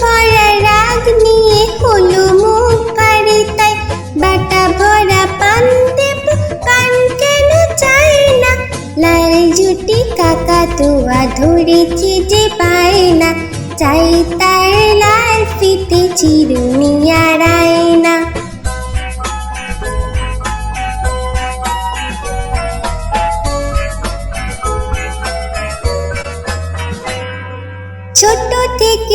ভরা রাগ নিয়ে হলো মুখ পারে তাই বাটা ভরা পান দেব, কান কেন চায় না? লাল জুটি কাকা তোয়া ধরেছি যে পায় না চাই তার লাল ফিতে চিরুনি আর আয়না।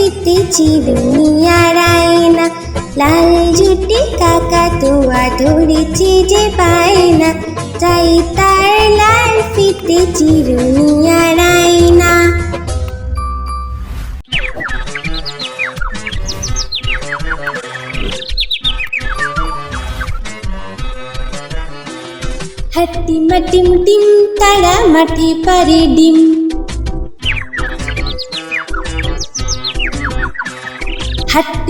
লাল ফিতে চিরুনি আর আয়না। লাল জুটি কাকা তুয়া ধরেছি যে পায় না চাই তার লাল ফিতে চিরুনি আর আয়না। হাতি মাটিম টিম, তারা মাটি পারে ডিম।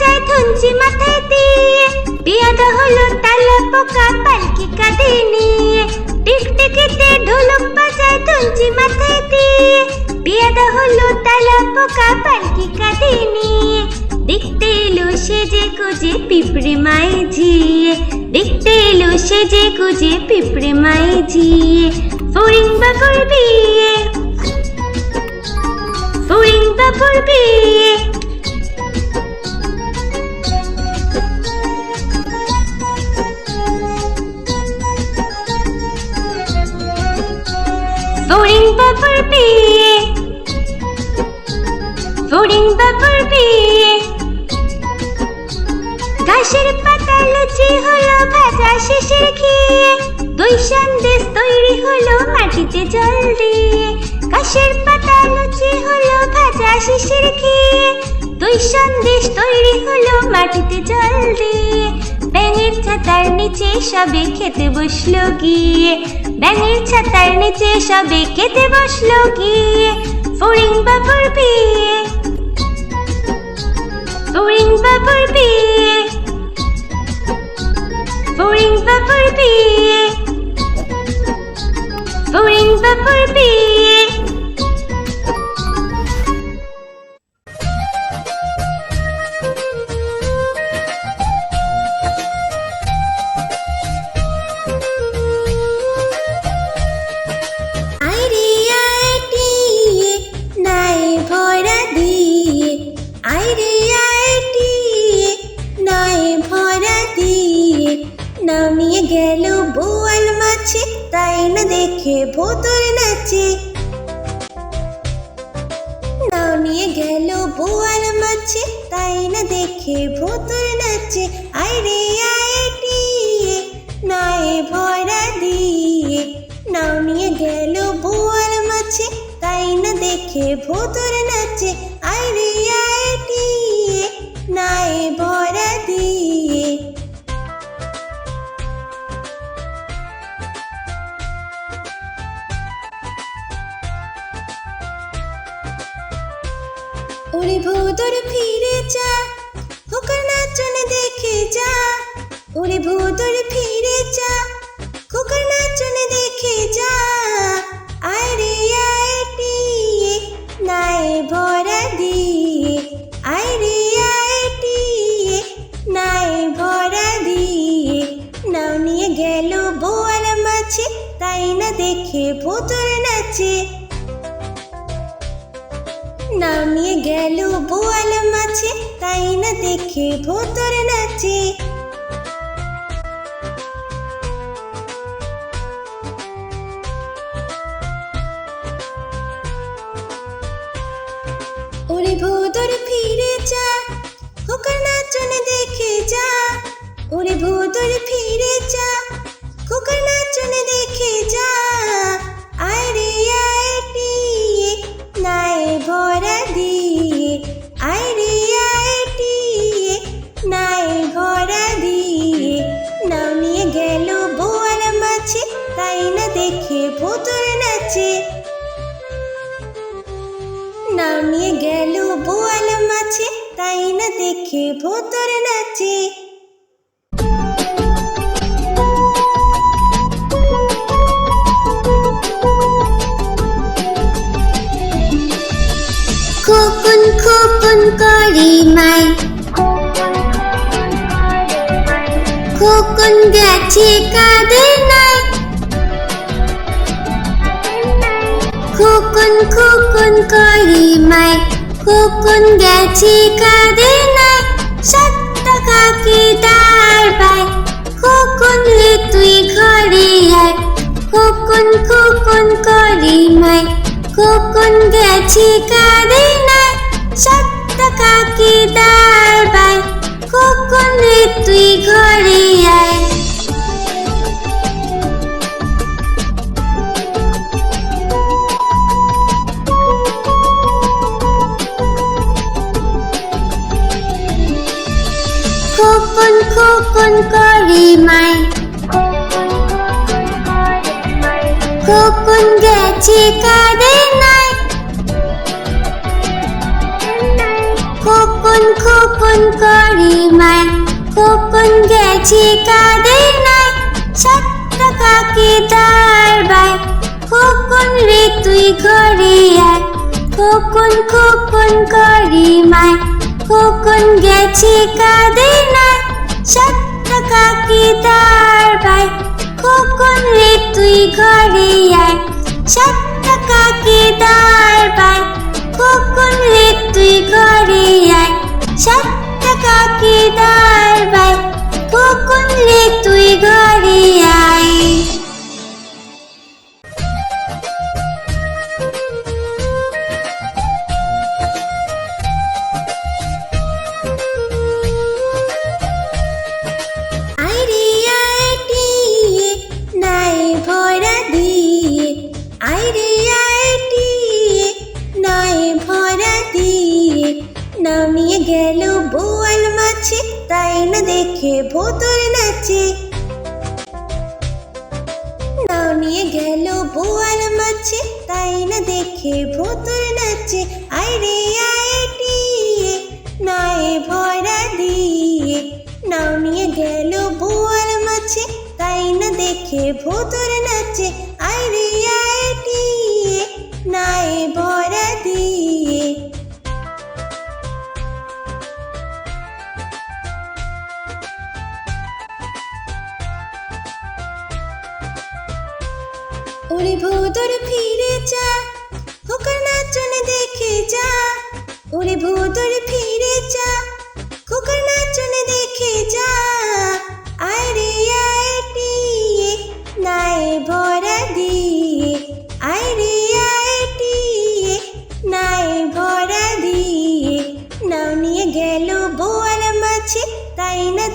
বাজায় ধুনচি মাথায় দিয়ে। বিয়াদা হলো তালা পোকা, পালকি কাঁধে নিয়ে। টিক টিকিতে ঢোলক বাজায় ধুনচি মাথায় দিয়ে। বিয়াদা হলো তালা পোকা, পালকি কাঁধে নিয়ে। দেখতে এলো সেজে কুজে পিঁপড়ে মায়ে ঝিয়ে। দেখতে এলো সেজে কুজে পিঁপড়ে মায়ে ঝিয়ে। ফড়িং বাকর বিয়ে। ফড়িং বাকর বিয়ে। ফড়িং বাকর বিয়ে ঘাসের পাতা লুচি হলো ভাজা শেষের খেয়ে দই সন্দেশ তৈরি হলো মাটিতে জল দিয়ে। ঘাসের পাতা লুচি হলো ভাজা শেষের খেয়ে দই সন্দেশ তৈরি হলো মাটিতে জল দিয়ে। ব্যাঙের ছাতার নিচে সবে খেতে বসল গিয়ে। ব্যাঙের ছাতার নিচে সবে খেতে বসল গিয়ে। ফড়িং বাবুর বিয়ে ফড়িং বাবুর বিয়ে ফড়িং বাবুর বিয়ে ফড়িং বাবুর বিয়ে তাই না দেখে ভোতর নাচে। নামিয়ে গেল বোয়াল মাছে, তাই না দেখে ভোতর নাচে। আইরে আইটিয়ে নাই ভরা দিয়ে। নামিয়ে গেল বোয়াল মাছে, তাই না দেখে ভোতর নাচে। আইরে আইটিয়ে যা খোকার নাচন দেখে যা। ওরে ভূতর ফিরে দেখে ভূতর নাচে দেখে ভোতর নাচে। নাও নিয়ে গেল বোয়াল মাছে, তাই না দেখে ভোতর নাচে। খোকন খোকন করি মাই। খোকন গেছে কাদের খোকন খোকন করি মাই। খোকন গেছে কাদের নাই সাত টাকাকে দাঁড় পাই। খোকন রে তুই ঘরে আয়। খোকন খোকন করি মাই। খোকন গেছে কাদের নাই সাত টাকাকে দাঁড় পাই। খোকন রে তুই ঘরে গেছে কাদের নাই। খোকন খোকন করি খোকন নাই। বাই, খোকন রে তুই ঘরে আয়। খোকন খোকন করি মাই, খোকন গেছে কাদের নাই। সাত টাকাকে দাঁড় বাই, খোকন রে তুই ঘরে আয় সাত কাকে দার পায়? খোকন রে তুই ঘরে আয়? সাত কাকে দার পায়? খোকন রে তুই ঘরে আয়? দেখে ভোতর নাচে, আইরে আইটিয়ে নয় ভরা দিয়ে। নাও নিয়ে গেল বোয়াল মাছে তাই না দেখে ভোতর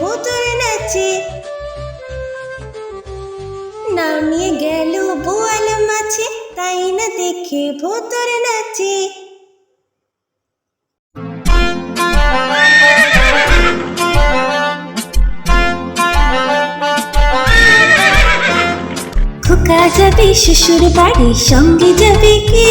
ভোতর নাচে। নাও নিয়ে গেল বোয়াল মাছে, তাই না দেখে ভোতর নাচে। খোকা যাবে, শ্বশুর বাড়ি সঙ্গে যাবে কে?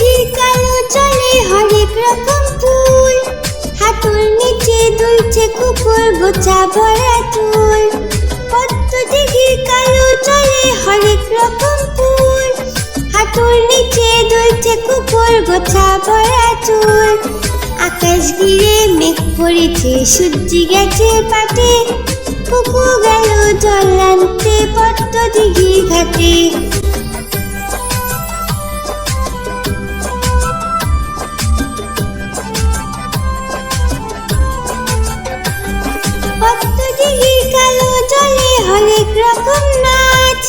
রকম ফুল। হাতুর নিচে দুলছে কুকুর গোছা ভরা চুল। পদ্ম দিঘির কালো চলে হরেক রকম ফুল। হাতুর নিচে দুলছে কুকুর গোছা ভরা চুল। আকাশ ঘিরে মেঘ পড়েছে সূর্যি গেছে পাটে কুকু গেল জল আনতে, পদ্ম দিঘির ঘাটে। রকম নাচ।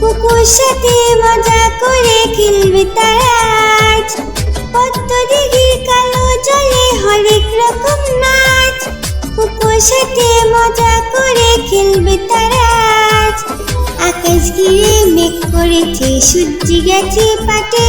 কুকুর সাথে মজা করে খেলবে তারা আজ। পদ্মদিঘির কালো জলে হরেক রকম নাচ। কুকুর সাথে মজা করে খেলবে তারা আকাশ ঘিরে মেঘ করেছে, সূর্যি গেছে পাটে।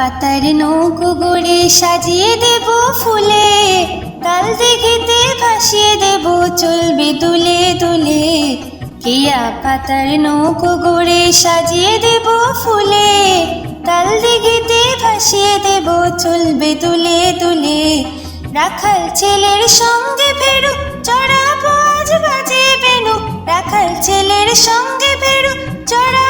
পাতার নৌকো গড়ে সাজিয়ে দেব ফুলে। তাল দিঘিতে ভাসিয়ে দেব, চলবে দুলে দুলে। কিয়া পাতার নৌকো গড়ে সাজিয়ে দেব ফুলে। তাল দিঘিতে ভাসিয়ে দেব, চলবে দুলে দুলে। রাখাল ছেলের সঙ্গে ফেরু চড়া আজ বাজে বেনু। রাখাল ছেলের সঙ্গে ফেরু আজ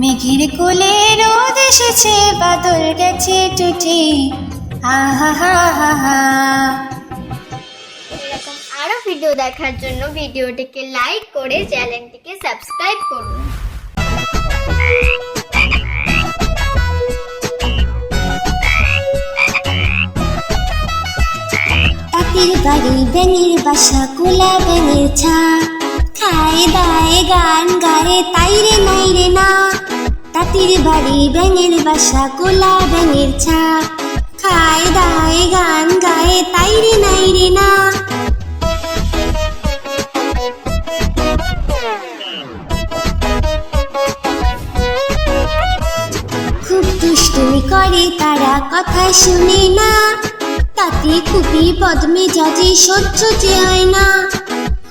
মেঘের কোলে রোদ এসেছে বাদল গেছে টুটি আহা হা হা হা এরকম আরও ভিডিও দেখার জন্য ভিডিওটিকে লাইক করে চ্যানেলটিকে সাবস্ক্রাইব করুন। বাড়ি ব্যাঙের বাসা কোলা ব্যাঙের ছা। খায় দায় গান গায়ে, তাই রে নাই রে না। তাঁতির বাড়ি ব্যাঙের বাসা, কোলা ব্যাঙের ছা খায় দায় গান গায়ে, তাই রে নাই রে না। খুব দুষ্টুমি করে তারা কথা শুনে না। তাতে খুবই বদমে যাজে সহ্য যে হয় না।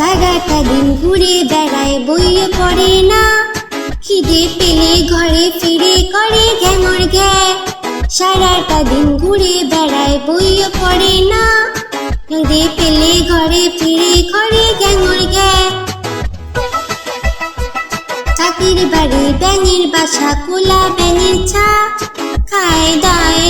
সারাটা দিন ঘুরে বেড়ায়, বইয়ে পড়ে না। খিদে পেলে ঘরে ফিরে করে ঘ্যাঙর ঘ্যা সারাটা দিন ঘুরে বেড়ায়, বইয়ে পড়ে না। খিদে পেলে ঘরে ফিরে করে ঘ্যাঙর ঘ্যা চাকির বাড়ি ব্যাঙের বাসা, কোলা ব্যাঙের ছা। খায় দায়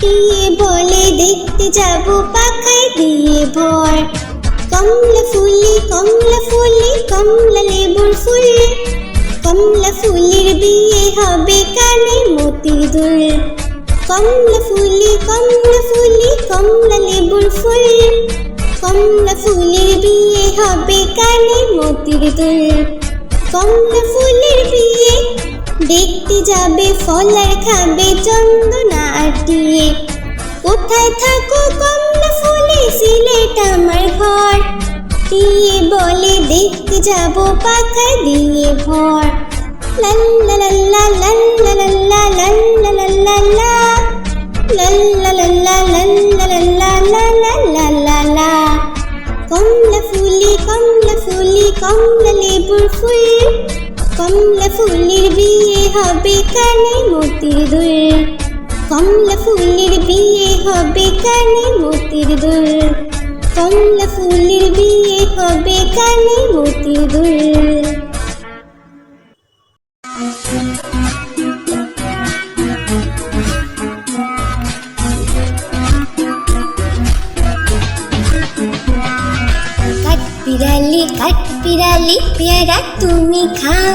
টিয়ে বলে, দেখতে যাব পাখায় দিয়ে ভর। কমলা ফুলি কমলা ফুলি, কমলা লেবুর ফুল। কমলা ফুলের বিয়ে হবে কানে মতির দুল কমলা ফুলি কমলা ফুলি, কমলা লেবুর ফুল। কমলা ফুলের বিয়ে হবে কানে মতির দুল কমলা ফুলের বিয়ে দেখতে যাবে ফলার খাবে চন্দনা আটিয়ে কোথায় থাকো কমলা ফুলে সিলেট আমার ঘর দিয়ে বলে দেখতে যাব পাখায় দিয়ে ভর লাল্লা লাল্লা লাল্লা লাল্লা লাল্লা লাল্লা লা লাল্লা লাল্লা লাল্লা লাল্লা লা লা লা লা কমলা ফুলি কমলা ফুলি কমলা লেবুর ফুল কমলা ফুলের বিয়ে হবে কানে মতির দুল। কমলা ফুলের বিয়ে হবে কানে মতির দুল। কমলা ফুলের বিয়ে হবে কানে মতির দুল। কাঠ বিড়ালি কাঠ বিড়ালি, পেয়ারা তুমি খাও।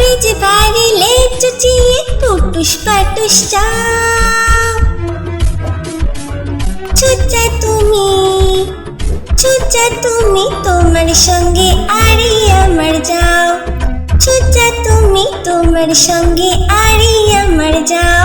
তবে যে বাড়িলে চুচিয়ে টুটুস পাটুস চাও চুচা তুমি চুচা তুমি তোমার সঙ্গে আরি আমার যাও। চুচা তুমি তোমার সঙ্গে আরি আমার যাও।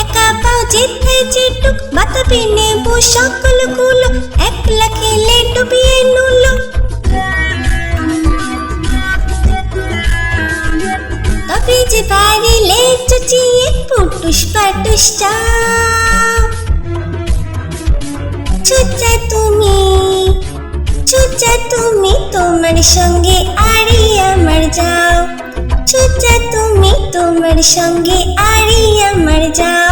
যেথায় যেটুক বাতাবি নেব সকলগুলো একলা খেলে ডুবিয়ে নুলো। তবে যে বাড়িলে চুচিয়ে পুটুস পাটুস চুচা তুমি চুচা তুমি তোমার সঙ্গে আরি আমার যাও। চুচা তুমি তোমার সঙ্গে আরি আমার যাও।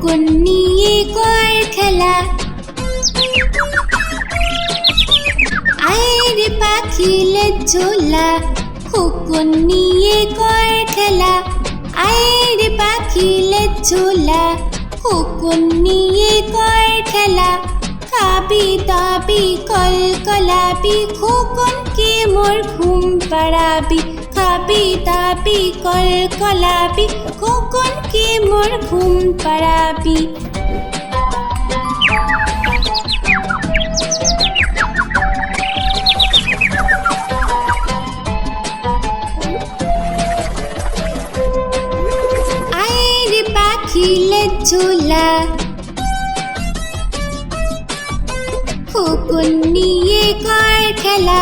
খোকন নিয়ে কর খেলা আয়ের পাখিলে ঝোলা খোকন নিয়ে কর খেলা আয়ের পাখিলে ঝোলা খোকন নিয়ে কর খেলা কাবি দাবি কল কলাবি খোকন কে মোর ঘুম পাড়াবি। খাবি দাবি কল কলাবি খোকন কে মোর ঘুম পাড়াবি? পাখিলে ঝোলা খোকন নিয়ে কর খেলা?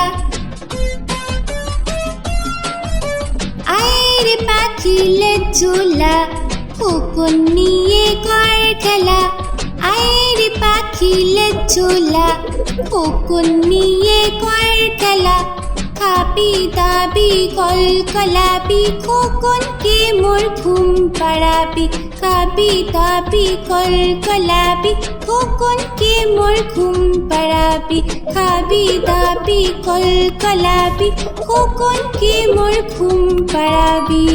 ঝোলা খোকন নিয়ে কর খেলা আয়ের পাখিলে ঝোলা খোকন নিয়ে কর খেলা, খাবি দাবি, কল কলাবি খোকন কে মোর ঘুম পাড়াবি, খাবি দাবি, কল কলাবি খোকন কে মোর ঘুম পাড়াবি, খাবি দাবি, কল কলাবি খোকন কে মোর ঘুম পাড়াবি।